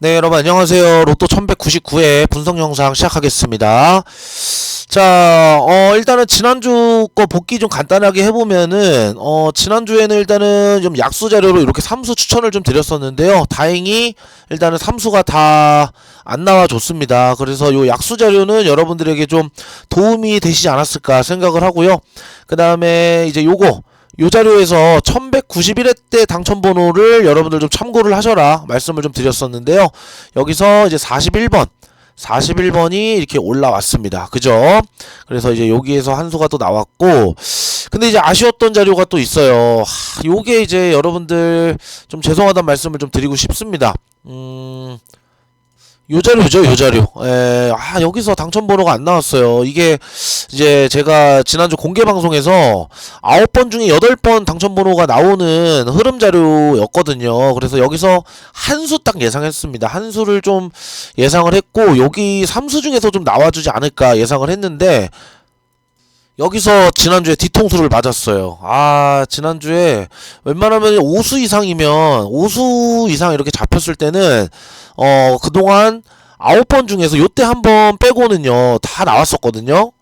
네, 여러분 안녕하세요. 로또 1199회 분석 영상 시작하겠습니다. 자, 어, 일단은 지난주 거 복귀 좀 간단하게 해보면은, 어, 지난주에는 일단은 좀 약수 자료로 이렇게 삼수 추천을 좀 드렸었는데요. 다행히 일단은 삼수가 다 안 나와줬습니다. 그래서 요 약수 자료는 여러분들에게 좀 도움이 되시지 않았을까 생각을 하고요. 그 다음에 이제 요거, 요 자료에서 1191회 때 당첨 번호를 여러분들 좀 참고를 하셔라 말씀을 좀 드렸었는데요. 여기서 이제 41번 41번이 이렇게 올라왔습니다. 그죠? 그래서 이제 여기에서 한 수가 또 나왔고 근데 이제 아쉬웠던 자료가 또 있어요. 하, 요게 이제 여러분들 좀 죄송하다는 말씀을 좀 드리고 싶습니다. 음... 요 자료죠, 요 자료. 에, 아, 여기서 당첨 번호가 안 나왔어요. 이게 이제 제가 지난주 공개 방송에서 아홉 번 중에 여덟 번 당첨 번호가 나오는 흐름 자료였거든요. 그래서 여기서 한 수 딱 예상했습니다. 한 수를 좀 예상을 했고 여기 삼수 중에서 좀 나와 주지 않을까 예상을 했는데 여기서 지난주에 뒤통수를 맞았어요. 아, 지난주에 웬만하면 5수 이상이면 5수 이상 이렇게 잡혔을 때는 어, 그동안 9번 중에서 요때 한 번 빼고는요. 다 나왔었거든요.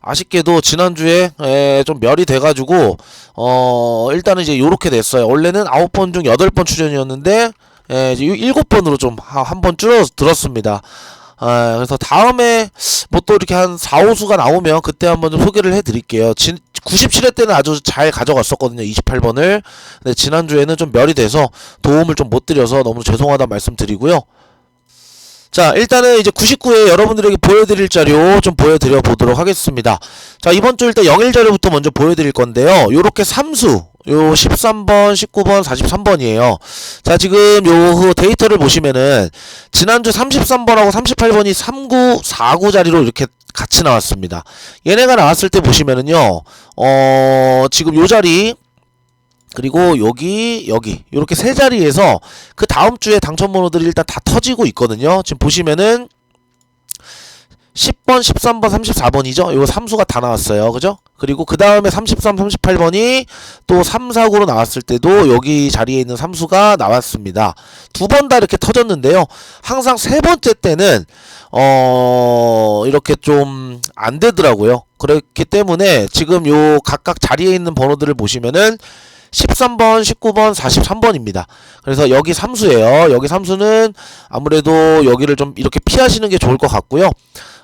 아쉽게도 지난주에 에, 좀 멸이 돼가지고 어 일단은 이제 요렇게 됐어요. 원래는 9번 중 8번 출연이었는데 에, 이제 7번으로 좀 한 번 줄어 들었습니다. 아, 그래서 다음에 뭐 또 이렇게 한 4, 5수가 나오면 그때 한번 좀 소개를 해드릴게요. 진, 97회 때는 아주 잘 가져갔었거든요. 28번을. 근데 지난주에는 좀 멸이 돼서 도움을 좀 못 드려서 너무 죄송하다 말씀드리고요. 자, 일단은 이제 99회 여러분들에게 보여드릴 자료 좀 보여드려 보도록 하겠습니다. 자, 이번 주 일단 0일 자료부터 먼저 보여드릴 건데요. 요렇게 3수, 요 13번, 19번, 43번이에요. 자, 지금 요 데이터를 보시면은 지난주 33번하고 38번이 39, 49 자리로 이렇게 같이 나왔습니다. 얘네가 나왔을 때 보시면은요, 어, 지금 요 자리, 그리고 여기 여기 이렇게 세 자리에서 그 다음 주에 당첨 번호들이 일단 다 터지고 있거든요. 지금 보시면은 10번, 13번, 34번이죠. 요거 3수가 다 나왔어요. 그죠? 그리고 그 다음에 33, 38번이 또 3, 4, 9로 나왔을 때도 여기 자리에 있는 3수가 나왔습니다. 두 번 다 이렇게 터졌는데요. 항상 세 번째 때는 어 이렇게 좀 안 되더라고요. 그렇기 때문에 지금 요 각각 자리에 있는 번호들을 보시면은 13번, 19번, 43번입니다. 그래서 여기 삼수예요. 여기 삼수는 아무래도 여기를 좀 이렇게 피하시는 게 좋을 것 같고요.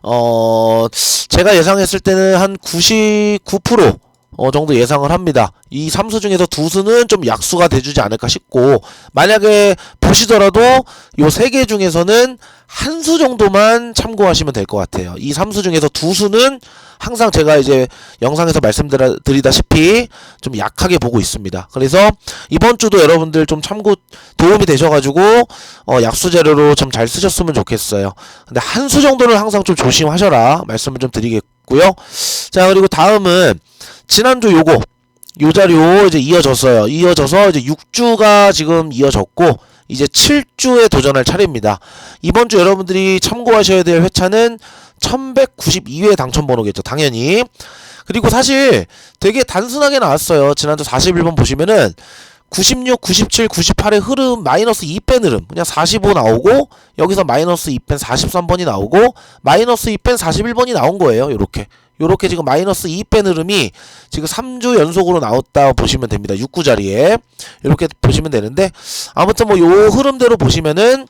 어, 제가 예상했을 때는 한 99%, 어, 정도 예상을 합니다. 이 삼수 중에서 두 수는 좀 약수가 돼주지 않을까 싶고, 만약에 보시더라도 요 세 개 중에서는 한 수 정도만 참고하시면 될 것 같아요. 이 삼수 중에서 두 수는 항상 제가 이제 영상에서 말씀드리다시피 좀 약하게 보고 있습니다. 그래서 이번 주도 여러분들 좀 참고 도움이 되셔가지고 어, 약수 자료로 좀 잘 쓰셨으면 좋겠어요. 근데 한 수 정도는 항상 좀 조심하셔라 말씀을 좀 드리겠고요. 자 그리고 다음은 지난주 요거 요 자료 이제 이어졌어요. 이어져서 이제 6주가 지금 이어졌고 이제 7주에 도전할 차례입니다. 이번 주 여러분들이 참고하셔야 될 회차는 1192회 당첨 번호겠죠. 당연히. 그리고 사실 되게 단순하게 나왔어요. 지난주 41번 보시면은 96, 97, 98의 흐름 마이너스 2뺀 흐름 그냥 45 나오고 여기서 마이너스 2뺀 43번이 나오고 마이너스 2뺀 41번이 나온 거예요. 요렇게 요렇게 지금 마이너스 2뺀 흐름이 지금 3주 연속으로 나왔다 보시면 됩니다. 6구 자리에 이렇게 보시면 되는데 아무튼 뭐 요 흐름대로 보시면은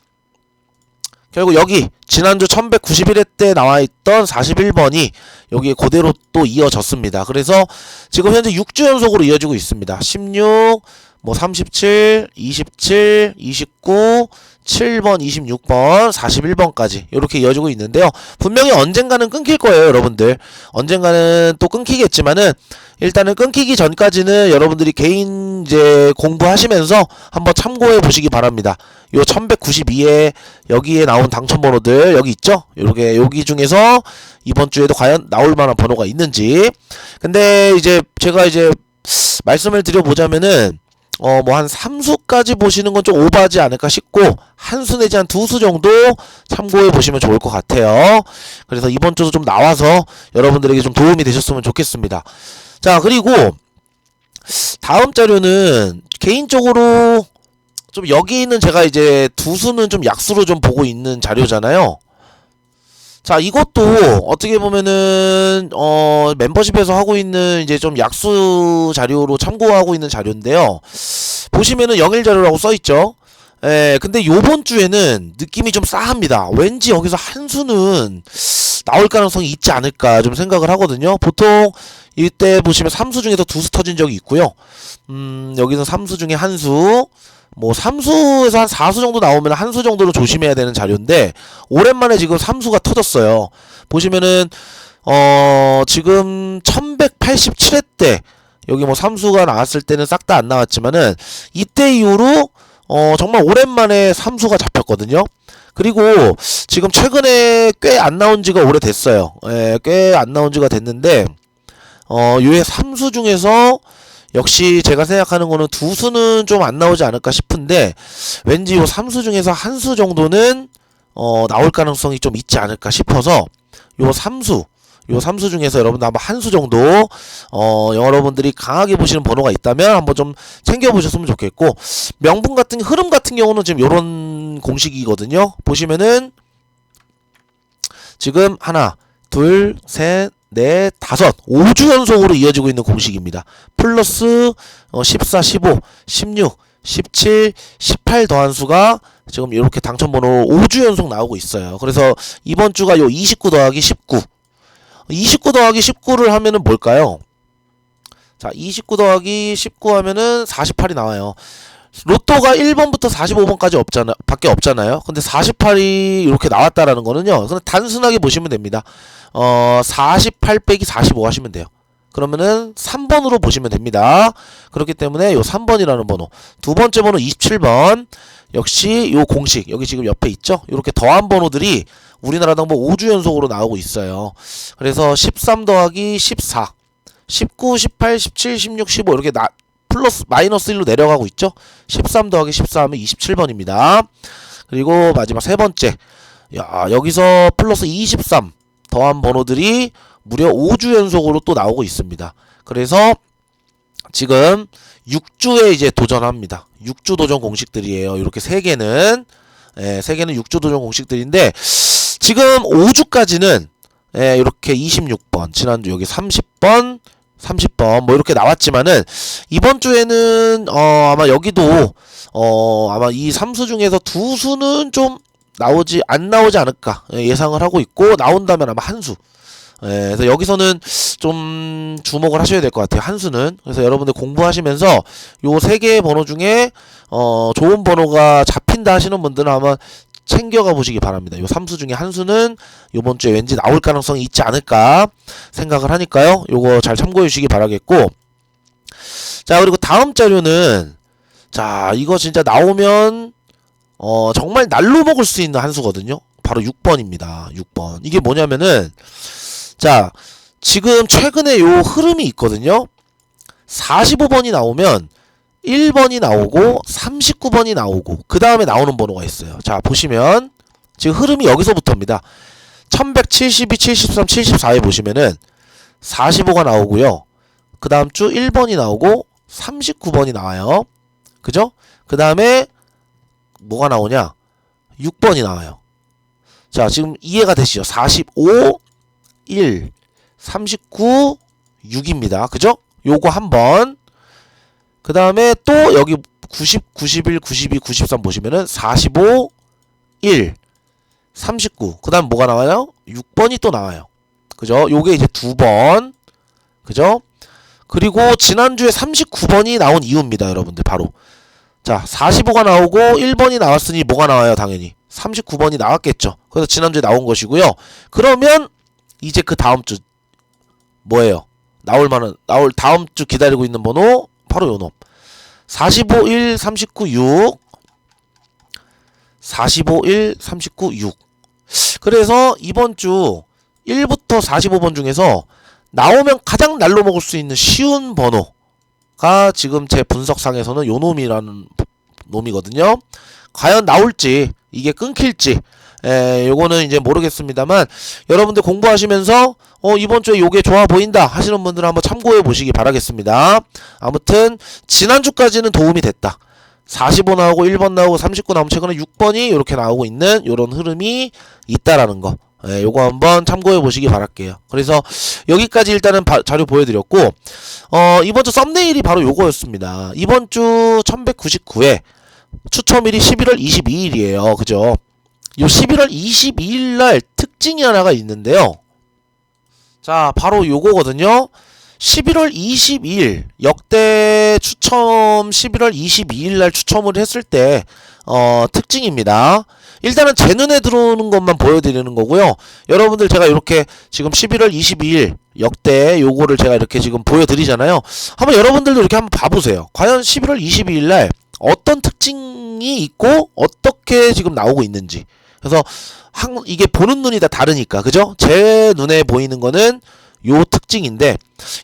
결국 여기 지난주 1191회 때 나와 있던 41번이 여기에 그대로 또 이어졌습니다. 그래서 지금 현재 6주 연속으로 이어지고 있습니다. 16, 뭐 37, 27, 29, 7번, 26번, 41번까지 이렇게 이어지고 있는데요. 분명히 언젠가는 끊길 거예요, 여러분들. 언젠가는 또 끊기겠지만은 일단은 끊기기 전까지는 여러분들이 개인 이제 공부하시면서 한번 참고해 보시기 바랍니다. 요 1192에 여기에 나온 당첨 번호들 여기 있죠? 요렇게 여기 중에서 이번 주에도 과연 나올 만한 번호가 있는지. 근데 이제 제가 이제 말씀을 드려 보자면은 어, 뭐, 한 3수까지 보시는 건 좀 오버하지 않을까 싶고, 한 수 내지 한 두 수 정도 참고해 보시면 좋을 것 같아요. 그래서 이번 주도 좀 나와서 여러분들에게 좀 도움이 되셨으면 좋겠습니다. 자, 그리고 다음 자료는 개인적으로 좀 여기 있는 제가 이제 두 수는 좀 약수로 좀 보고 있는 자료잖아요. 자, 이것도 어떻게 보면은 어 멤버십에서 하고 있는 이제 좀 약수 자료로 참고하고 있는 자료인데요. 보시면은 영일 자료라고 써 있죠. 예, 근데 요번 주에는 느낌이 좀 싸합니다. 왠지 여기서 한 수는 나올 가능성이 있지 않을까 좀 생각을 하거든요. 보통 이때 보시면 3수 중에서 두 수 터진 적이 있고요. 음, 여기서 3수 중에 한 수, 뭐 3수에서 한 4수 정도 나오면 한 수 정도는 조심해야 되는 자료인데 오랜만에 지금 3수가 터졌어요. 보시면은 어, 지금 1187회 때 여기 뭐 3수가 나왔을 때는 싹 다 안 나왔지만은 이때 이후로 어, 정말 오랜만에 3수가 잡혔거든요. 그리고 지금 최근에 꽤 안 나온 지가 오래됐어요. 예, 꽤 안 나온 지가 됐는데 어, 요의 3수 중에서 역시 제가 생각하는 거는 두 수는 좀 안 나오지 않을까 싶은데 왠지 요 3수 중에서 한 수 정도는 어, 나올 가능성이 좀 있지 않을까 싶어서 요 3수 요 3수 중에서 여러분들 한번 한수 정도 어 여러분들이 강하게 보시는 번호가 있다면 한번 좀 챙겨 보셨으면 좋겠고 명분 같은 흐름 같은 경우는 지금 요런 공식이거든요. 보시면은 지금 하나, 둘, 셋, 넷, 다섯, 5주 연속으로 이어지고 있는 공식입니다. 플러스 어, 14, 15, 16, 17, 18 더한 수가 지금 이렇게 당첨번호 5주 연속 나오고 있어요. 그래서 이번 주가 요 29 더하기 19. 29 더하기 19를 하면은 뭘까요? 자, 29 더하기 19 하면은 48이 나와요. 로또가 1번부터 45번까지 없잖아, 밖에 없잖아요. 근데 48이 이렇게 나왔다라는 거는요. 그냥 단순하게 보시면 됩니다. 어, 48 빼기 45 하시면 돼요. 그러면은 3번으로 보시면 됩니다. 그렇기 때문에 요 3번이라는 번호. 두 번째 번호 27번. 역시 요 공식, 여기 지금 옆에 있죠? 이렇게 더한 번호들이 우리나라 당번 5주 연속으로 나오고 있어요. 그래서 13 더하기 14, 19, 18, 17, 16, 15 이렇게 나, 플러스 마이너스 1로 내려가고 있죠. 13 더하기 14 하면 27번입니다. 그리고 마지막 세 번째. 야, 여기서 플러스 23 더한 번호들이 무려 5주 연속으로 또 나오고 있습니다. 그래서 지금 6주에 이제 도전합니다. 6주 도전 공식들이에요. 이렇게 세 개는 예, 세 개는 6주 도전 공식들인데 지금 5주까지는 예, 이렇게 26번, 지난주 여기 30번, 30번 뭐 이렇게 나왔지만은 이번 주에는 어 아마 여기도 어 아마 이 3수 중에서 두 수는 좀 나오지 안 나오지 않을까 예, 예상을 하고 있고 나온다면 아마 한 수. 예, 그래서 여기서는 좀 주목을 하셔야 될 것 같아요. 한 수는. 그래서 여러분들 공부하시면서 요 세 개의 번호 중에 어 좋은 번호가 잡힌다 하시는 분들은 아마 챙겨가 보시기 바랍니다. 요 3수 중에 한 수는 요번 주에 왠지 나올 가능성이 있지 않을까 생각을 하니까요. 요거 잘 참고해 주시기 바라겠고. 자, 그리고 다음 자료는 자, 이거 진짜 나오면 어 정말 날로 먹을 수 있는 한 수거든요. 바로 6번입니다. 6번. 이게 뭐냐면은 자, 지금 최근에 요 흐름이 있거든요. 45번이 나오면 1번이 나오고 39번이 나오고 그 다음에 나오는 번호가 있어요. 자 보시면 지금 흐름이 여기서부터입니다. 1172, 73, 74에 보시면은 45가 나오고요. 그 다음 주 1번이 나오고 39번이 나와요. 그죠? 그 다음에 뭐가 나오냐? 6번이 나와요. 자 지금 이해가 되시죠? 45, 1, 39, 6입니다. 그죠? 요거 한번 그 다음에 또 여기 90, 91, 92, 93 보시면은 45, 1, 39. 그 다음 뭐가 나와요? 6번이 또 나와요. 그죠? 요게 이제 두 번. 그죠? 그리고 지난주에 39번이 나온 이유입니다. 여러분들 바로. 자, 45가 나오고 1번이 나왔으니 뭐가 나와요? 당연히. 39번이 나왔겠죠. 그래서 지난주에 나온 것이고요. 그러면 이제 그 다음 주 뭐예요? 나올 만한 나올 다음 주 기다리고 있는 번호 바로 요 놈. 45, 1, 39, 6. 45, 1, 39, 6. 그래서 이번 주 1부터 45번 중에서 나오면 가장 날로 먹을 수 있는 쉬운 번호가 지금 제 분석상에서는 요 놈이라는 놈이거든요. 과연 나올지, 이게 끊길지, 에, 요거는 이제 모르겠습니다만, 여러분들 공부하시면서, 어, 이번 주에 요게 좋아 보인다 하시는 분들은 한번 참고해 보시기 바라겠습니다. 아무튼, 지난주까지는 도움이 됐다. 45 나오고 1번 나오고 39 나오면 최근에 6번이 이렇게 나오고 있는 이런 흐름이 있다라는 거. 예, 요거 한번 참고해 보시기 바랄게요. 그래서 여기까지 일단은 바- 자료 보여드렸고, 어, 이번 주 썸네일이 바로 요거였습니다. 이번 주 1199회 추첨일이 11월 22일이에요. 그죠? 요 11월 22일 날 특징이 하나가 있는데요. 자, 바로 요거거든요. 11월 22일 역대 추첨 11월 22일 날 추첨을 했을 때 어, 특징입니다. 일단은 제 눈에 들어오는 것만 보여드리는 거고요. 여러분들 제가 이렇게 지금 11월 22일 역대 요거를 제가 이렇게 지금 보여드리잖아요. 한번 여러분들도 이렇게 한번 봐보세요. 과연 11월 22일 날 어떤 특징이 있고 어떻게 지금 나오고 있는지. 그래서 한, 이게 보는 눈이 다 다르니까 그죠? 제 눈에 보이는 거는 요 특징인데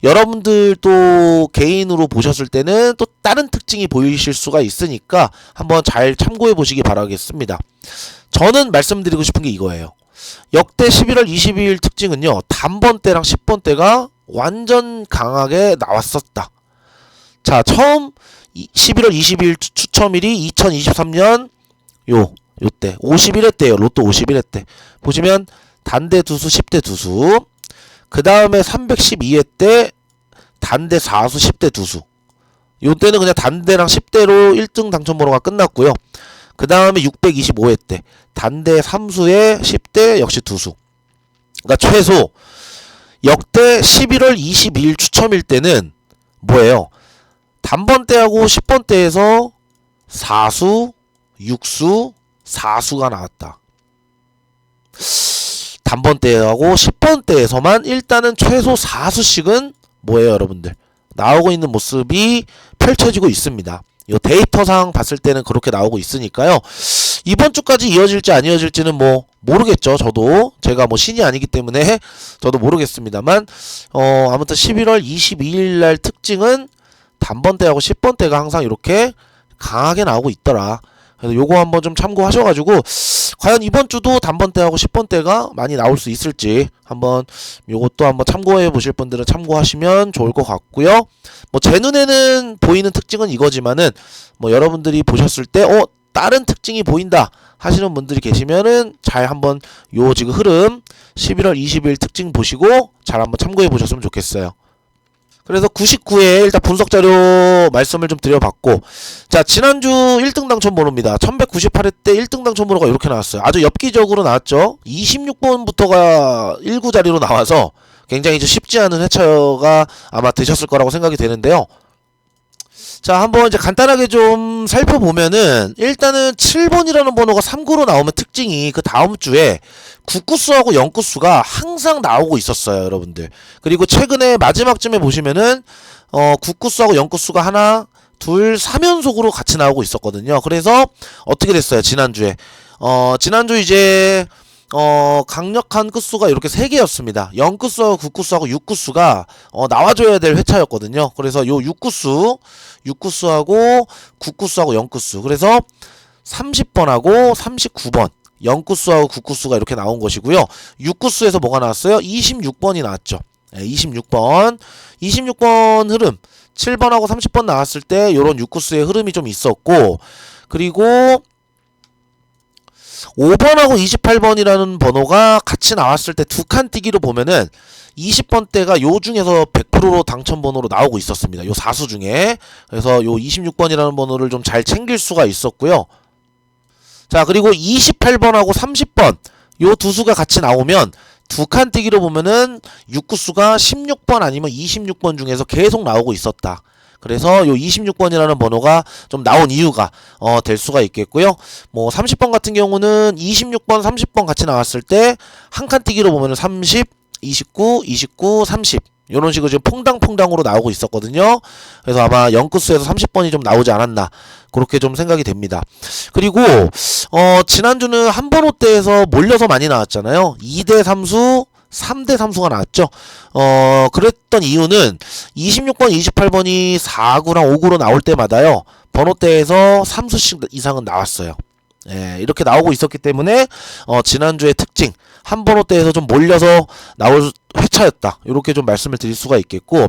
여러분들 또 개인으로 보셨을 때는 또 다른 특징이 보이실 수가 있으니까 한번 잘 참고해 보시기 바라겠습니다. 저는 말씀드리고 싶은 게 이거예요. 역대 11월 22일 특징은요. 단번대랑 10번대가 완전 강하게 나왔었다. 자, 처음 이- 11월 22일 추- 추첨일이 2023년 요 요때 51회 때요. 로또 51회 때. 보시면 단대 두수 10대 두수. 그 다음에 312회 때 단대 4수 10대 두수. 요 때는 그냥 단대랑 10대로 1등 당첨 번호가 끝났고요. 그 다음에 625회 때 단대 3수에 10대 역시 두수. 그러니까 최소 역대 11월 22일 추첨일 때는 뭐예요? 단번대하고 10번대에서 4수, 6수, 4수가 나왔다. 단번대하고 10번대에서만 일단은 최소 4수씩은 뭐예요, 여러분들? 나오고 있는 모습이 펼쳐지고 있습니다. 이 데이터상 봤을 때는 그렇게 나오고 있으니까요. 이번 주까지 이어질지 안 이어질지는 뭐 모르겠죠. 저도 제가 뭐 신이 아니기 때문에 저도 모르겠습니다만 어 아무튼 11월 22일 날 특징은 단번대하고 10번대가 항상 이렇게 강하게 나오고 있더라. 그래서 요거 한번 좀 참고하셔가지고 과연 이번 주도 단번대하고 10번대가 많이 나올 수 있을지 한번 요것도 한번 참고해 보실 분들은 참고하시면 좋을 것 같고요. 뭐 제 눈에는 보이는 특징은 이거지만은 뭐 여러분들이 보셨을 때 어 다른 특징이 보인다 하시는 분들이 계시면은 잘 한번 요 지금 흐름 11월 20일 특징 보시고 잘 한번 참고해 보셨으면 좋겠어요. 그래서 99회 일단 분석 자료 말씀을 좀 드려봤고 자 지난주 1등 당첨 번호입니다. 1198회 때 1등 당첨 번호가 이렇게 나왔어요. 아주 엽기적으로 나왔죠? 26번부터가 1구 자리로 나와서 굉장히 좀 쉽지 않은 회차가 아마 되셨을 거라고 생각이 되는데요 자 한번 이제 간단하게 좀 살펴보면은 일단은 7번이라는 번호가 3구로 나오면 특징이 그 다음 주에 9구수하고 0구수가 항상 나오고 있었어요 여러분들. 그리고 최근에 마지막쯤에 보시면은 어 9구수하고 0구수가 하나 둘 3연속으로 같이 나오고 있었거든요. 그래서 어떻게 됐어요 지난주에? 어 지난주 이제 어 강력한 끝수가 이렇게 세 개였습니다. 0끝수하고 9끝수하고 6끝수가 어 나와줘야 될 회차였거든요. 그래서 요 6끝수, 6끝수하고 9끝수하고 0끝수. 그래서 30번하고 39번 0구수하고 9구수가 이렇게 나온 것이고요. 6구수에서 뭐가 나왔어요? 26번이 나왔죠. 네, 26번. 26번 흐름. 7번하고 30번 나왔을 때 요런 6구수의 흐름이 좀 있었고 그리고 5번하고 28번이라는 번호가 같이 나왔을 때 두 칸 뛰기로 보면은 20번대가 요 중에서 100%로 당첨 번호로 나오고 있었습니다. 요 사수 중에. 그래서 요 26번이라는 번호를 좀 잘 챙길 수가 있었고요. 자, 그리고 28번하고 30번 요 두 수가 같이 나오면 두 칸 뛰기로 보면은 6구수가 16번 아니면 26번 중에서 계속 나오고 있었다. 그래서 요 26번이라는 번호가 좀 나온 이유가 어, 될 수가 있겠고요. 뭐 30번 같은 경우는 26번, 30번 같이 나왔을 때 한 칸 뛰기로 보면은 30, 29, 29, 30 이런 식으로 지금 퐁당퐁당으로 나오고 있었거든요. 그래서 아마 0구수에서 30번이 좀 나오지 않았나 그렇게 좀 생각이 됩니다. 그리고 어 지난주는 한 번호 때에서 몰려서 많이 나왔잖아요. 2대 3수 3대 3수가 나왔죠. 어, 그랬던 이유는 26번, 28번이 4구랑 5구로 나올 때마다요. 번호대에서 3수씩 이상은 나왔어요. 예, 이렇게 나오고 있었기 때문에 어, 지난주의 특징 한 번호대에서 좀 몰려서 나올 회차였다. 이렇게 좀 말씀을 드릴 수가 있겠고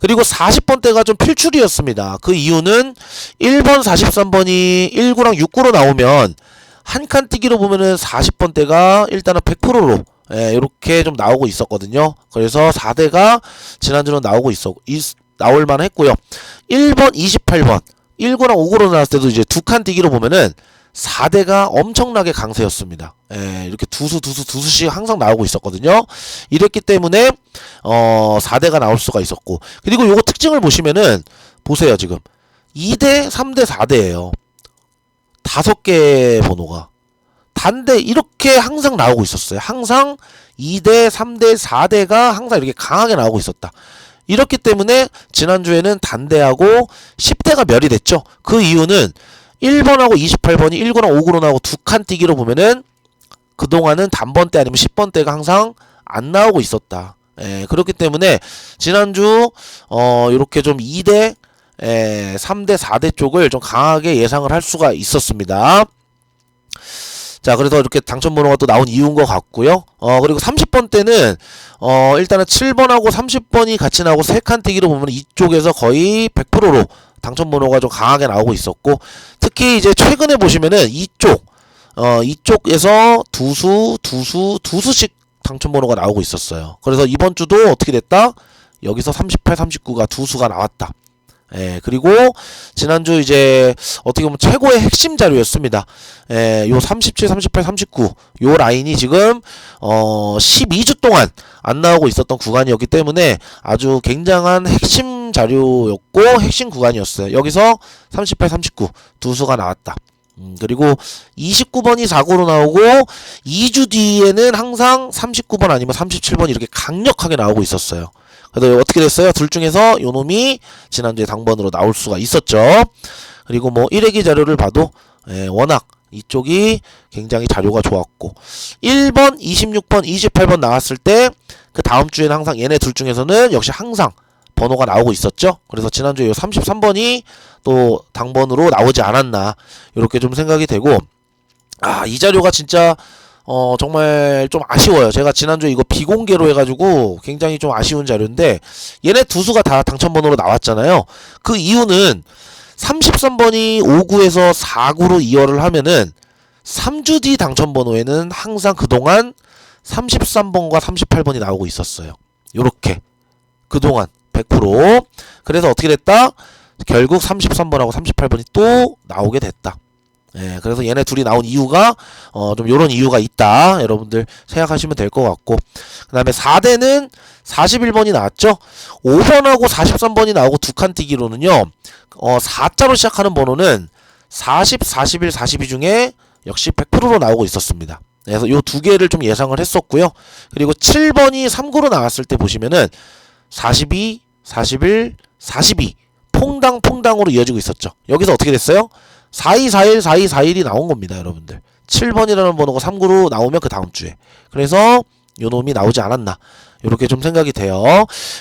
그리고 40번대가 좀 필출이었습니다. 그 이유는 1번, 43번이 1구랑 6구로 나오면 한 칸 뛰기로 보면은 40번대가 일단은 100%로 예, 이렇게 좀 나오고 있었거든요. 그래서 4대가 지난주는 나오고 있어 있, 나올 만 했고요. 1번, 28번 1구랑 5구로 나왔을 때도 이제 두 칸 뛰기로 보면은 4대가 엄청나게 강세였습니다. 예, 이렇게 두수 두수 두수씩 항상 나오고 있었거든요. 이랬기 때문에 어 4대가 나올 수가 있었고 그리고 요거 특징을 보시면은 보세요 지금 2대 3대 4대예요. 다섯 개 번호가 단대 이렇게 항상 나오고 있었어요. 항상 2대 3대 4대가 항상 이렇게 강하게 나오고 있었다. 이렇기 때문에 지난주에는 단대하고 10대가 멸이 됐죠. 그 이유는 1번하고 28번이 1구랑 5구로 나오고 두 칸 뛰기로 보면은 그동안은 단번대 아니면 10번대가 항상 안 나오고 있었다. 예, 그렇기 때문에 지난주 어 이렇게 좀 2대 에, 3대 4대 쪽을 좀 강하게 예상을 할 수가 있었습니다. 자, 그래서 이렇게 당첨 번호가 또 나온 이유인 것 같고요. 어, 그리고 30번 때는 어, 일단은 7번하고 30번이 같이 나오고 세칸 뛰기로 보면 이쪽에서 거의 100%로 당첨 번호가 좀 강하게 나오고 있었고 특히 이제 최근에 보시면은 이쪽 어, 이쪽에서 두수, 두수, 두수씩 당첨 번호가 나오고 있었어요. 그래서 이번 주도 어떻게 됐다? 여기서 38, 39가 두 수가 나왔다. 예, 그리고 지난주 이제 어떻게 보면 최고의 핵심 자료였습니다. 예, 요 37, 38, 39, 요 라인이 지금 어 12주 동안 안 나오고 있었던 구간이었기 때문에 아주 굉장한 핵심 자료였고 핵심 구간이었어요. 여기서 38, 39 두 수가 나왔다. 음, 그리고 29번이 4구로 나오고 2주 뒤에는 항상 39번 아니면 37번 이렇게 강력하게 나오고 있었어요. 그래서 어떻게 됐어요? 둘 중에서 요 놈이 지난주에 당번으로 나올 수가 있었죠. 그리고 뭐 1회기 자료를 봐도 예, 워낙 이쪽이 굉장히 자료가 좋았고 1번, 26번, 28번 나왔을 때 그 다음 주에는 항상 얘네 둘 중에서는 역시 항상 번호가 나오고 있었죠. 그래서 지난주에 요 33번이 또 당번으로 나오지 않았나 이렇게 좀 생각이 되고 아 이 자료가 진짜 어 정말 좀 아쉬워요. 제가 지난주에 이거 비공개로 해가지고 굉장히 좀 아쉬운 자료인데 얘네 두 수가 다 당첨번호로 나왔잖아요. 그 이유는 33번이 5구에서 4구로 이어를 하면은 3주 뒤 당첨번호에는 항상 그동안 33번과 38번이 나오고 있었어요. 요렇게 그동안 100% 그래서 어떻게 됐다? 결국 33번하고 38번이 또 나오게 됐다. 예, 그래서 얘네 둘이 나온 이유가 어 좀 요런 이유가 있다. 여러분들 생각하시면 될 것 같고. 그다음에 4대는 41번이 나왔죠. 5번하고 43번이 나오고 두 칸 뛰기로는요. 어 4자로 시작하는 번호는 40, 41, 42 중에 역시 100%로 나오고 있었습니다. 그래서 요 두 개를 좀 예상을 했었고요. 그리고 7번이 3구로 나왔을 때 보시면은 42, 41, 42 퐁당 퐁당으로 이어지고 있었죠. 여기서 어떻게 됐어요? 4241, 4241이 나온 겁니다, 여러분들. 7번이라는 번호가 3구로 나오면 그 다음 주에. 그래서 요 놈이 나오지 않았나. 이렇게 좀 생각이 돼요.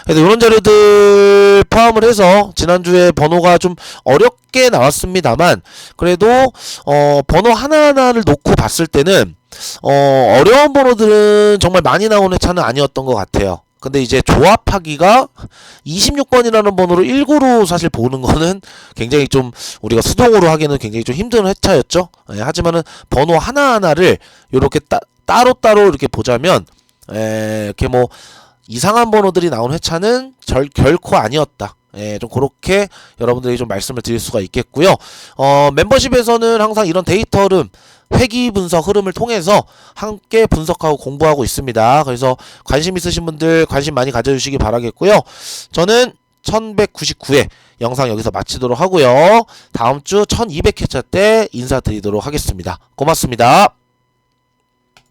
그래서 이런 자료들 포함을 해서 지난주에 번호가 좀 어렵게 나왔습니다만 그래도 어 번호 하나하나를 놓고 봤을 때는 어 어려운 번호들은 정말 많이 나오는 차는 아니었던 것 같아요. 근데 이제 조합하기가 26번이라는 번호로 1구로 사실 보는 거는 굉장히 좀 우리가 수동으로 하기는 굉장히 좀 힘든 회차였죠. 예, 하지만은 번호 하나하나를 이렇게 따, 따로따로 이렇게 보자면 에, 이렇게 뭐 이상한 번호들이 나온 회차는 절, 결코 아니었다. 예, 좀 그렇게 여러분들이 좀 말씀을 드릴 수가 있겠고요. 어, 멤버십에서는 항상 이런 데이터 흐름, 회기 분석 흐름을 통해서 함께 분석하고 공부하고 있습니다. 그래서 관심 있으신 분들 관심 많이 가져주시기 바라겠고요. 저는 1199회 영상 여기서 마치도록 하고요. 다음 주 1200회차 때 인사드리도록 하겠습니다. 고맙습니다.